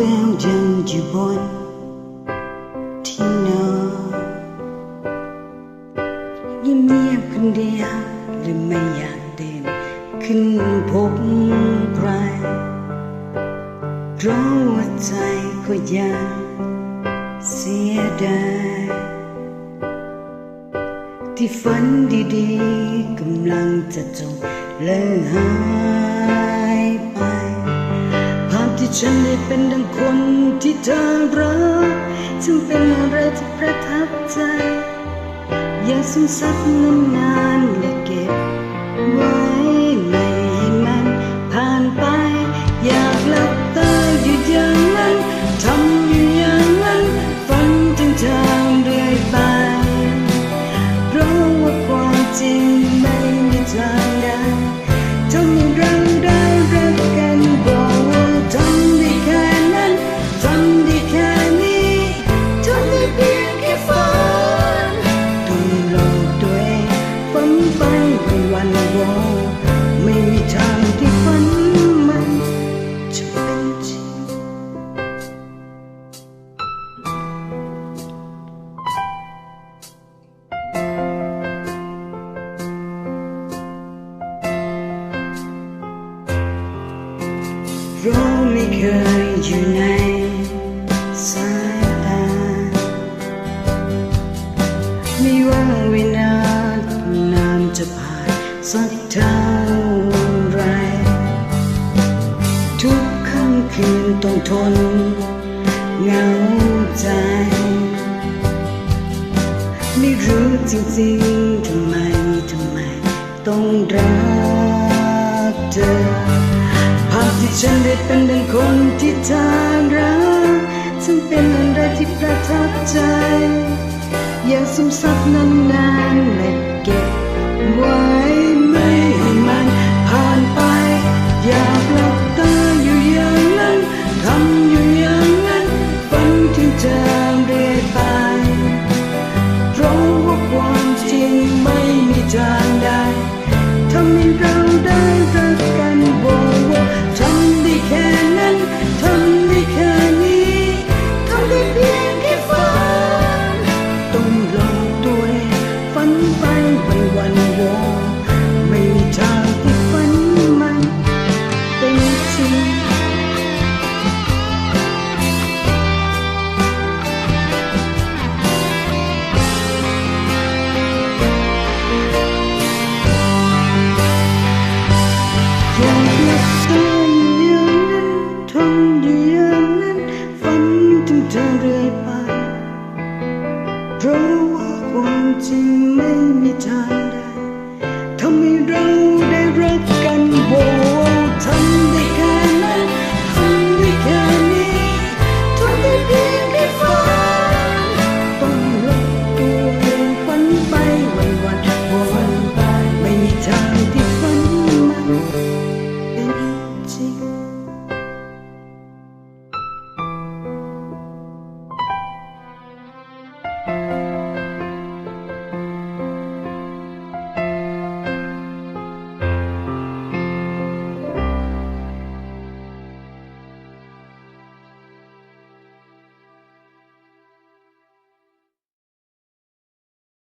างเร็วยังอยู่บนที่นอนเงียบคนเดียวหรือไม่อยากเดินขึ้นพบใครเพราะว่าใจก็ยังเสียดายที่ฝันดีๆกำลังจะจบและหายไปภาพที่ฉันได้เป็นดังคน ที่เธอรักจึงเป็นอะไรที่ประทับใจ อย่าสงสักนานๆและเก็บ ทางที่ฝันมันจะเป็นจริงเราไม่เคยอยู่ในสายตาไม่ว่าเวลานานจะผ่านสักเท่า ต้องทนเหงาใจ ไม่รู้จริงๆทำไมทำไม ต้องรักเธอภาพที่ฉันได้เป็นดังคนที่เธอรักซึ่งเป็นอะไรที่ประทับใจ อยากซึมซับนานๆและเก็บไว้ ว่าความจริงไม่มีทา